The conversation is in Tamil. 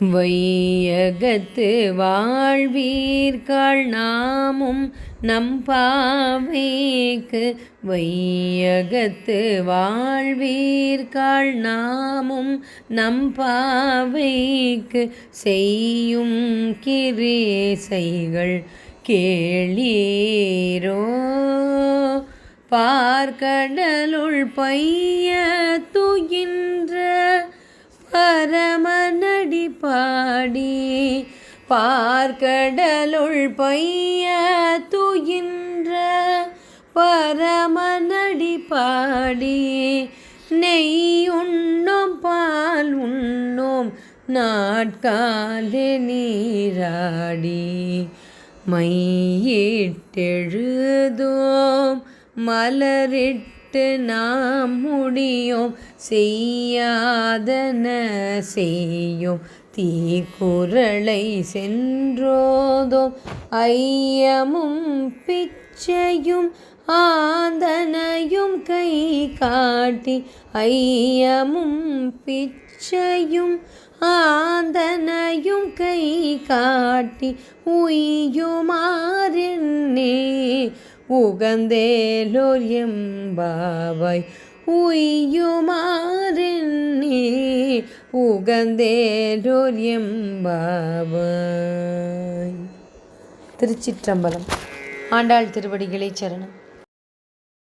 வையகத்து வாழ்வீர்கள் நாமும் நம் பாவைக்கு. வையகத்து வாழ்வீர்கள் நாமும் நம் பாவைக்கு. செய்யும் கிரேசைகள் கேளீரோ. பார்க்கடலுள் பைய பாடி பார்க்கடலுள் பைய துயின்ற பரமநடி பாடி நெய் உண்ணோம் பால் உண்ணோம் நாட்காலே நீராடி மையிட்டெழுதோம் மலரிட்டு நாம் முடியோம். செய்யாதன செய்யும். தீக்குறளை சென்றோதோம் ஐயமும் பிச்சையும் ஆந்தனையும் கை காட்டி ஐயமும் பிச்சையும் ஆந்தனையும் கை காட்டி உய்யுமாறென்னே உகந்தேலோர் எம்பாவாய் உய்யுமாறென்னே உகந்தேலோர் எம்பாவாய் திருச்சிற்றம்பலம் ஆண்டாள் திருவடிகளை சரணம்